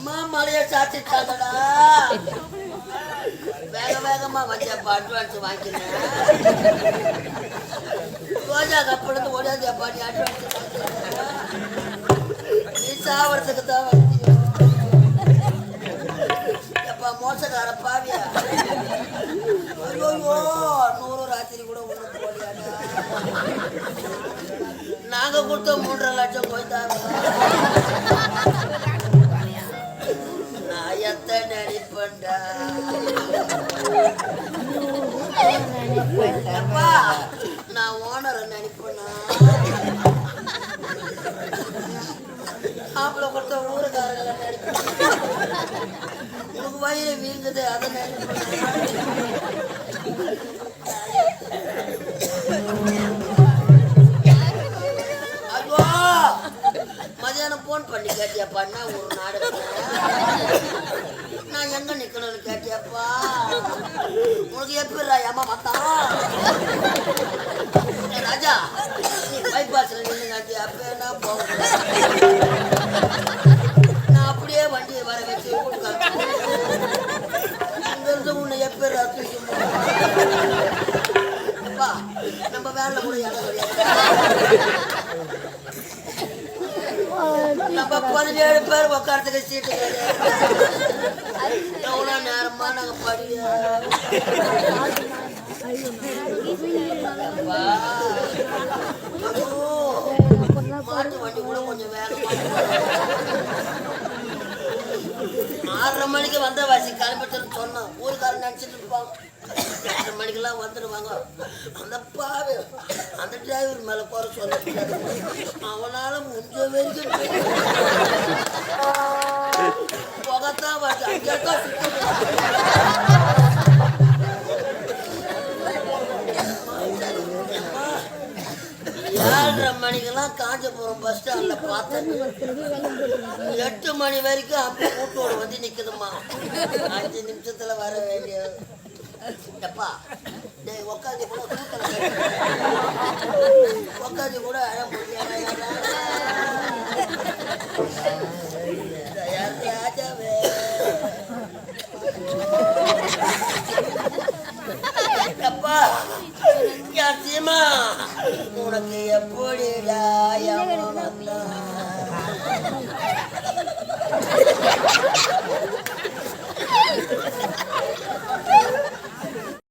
அம்மா மலையை சாத்திட்டாங்கடா. வேக வேகமா வந்தேப்பா அட்வான்ஸ் வாங்கினேன் ரோஜா கப்பலந்து ஓடாதியாப்பா நீ அட்வான்ஸ் நீ சாவறதுக்கு தான் வந்தியோ? எப்பா மோசக்கார பாவியா? ஐயோ நூறு ராத்திரி கூட ஒண்ணு போலியாடா நாங்க கொடுத்த மூன்றரை லட்சம் போய்த்தாங்க நடிப்பண்டா அப்பா நான் ஓனரை நடிப்பேனா ஆம்பளை கொடுத்த ஊருக்காரங்களை நடிப்பேன் உனக்கு வயிறு வீங்குது அதை நினைப்பேன் பண்ணி கேட்டியப்பா ஒரு நாடகம்? நான் எங்க நிக்கணும்னு கேட்டியாப்பா? உனக்கு எப்படிடா ஏமா பார்த்தா ராஜா நீ பைபாஸ்ல நின்று காட்டி அப்ப என்ன போகும்? நான் அப்படியே வண்டியை வர வச்சு இங்கிருந்து உன்னை எப்படிடா தூக்கி அப்பா நம்ம வேலை கூட இடம் கிடையாது ஏழு பேர் உட்காரத்துக்கு சீட்டு எவ்வளோ நேரமா நாங்க படிய மாட்டு வண்டி கூட கொஞ்சம் வேகமா ஆறரை மணிக்கு வந்த வாசி கிளம்பிட்டுன்னு சொன்னோம் ஊருக்காரன் நினச்சிட்டு இருப்பாங்க ஆறரை மணிக்கெல்லாம் வந்துடுவாங்க அந்த பாவி அந்த டிரைவர் மேலே போற சொல்ல அவனால முடிஞ்ச வரைக்கும் ஏழரை மணிக்கெல்லாம் காஞ்சிபுரம் பஸ் ஸ்டாண்ட்ல பார்த்தேன். எட்டு மணி வரைக்கும் அப்ப கூட்டோடு வந்து நிக்குதுமா அஞ்சு நிமிஷத்துல வர வேண்டிய எப்பா டேய் உக்காந்து கூட கூட்டல உக்காந்து கூட அழ முடியாது? அப்பா என் உனக்கு எப்படிடா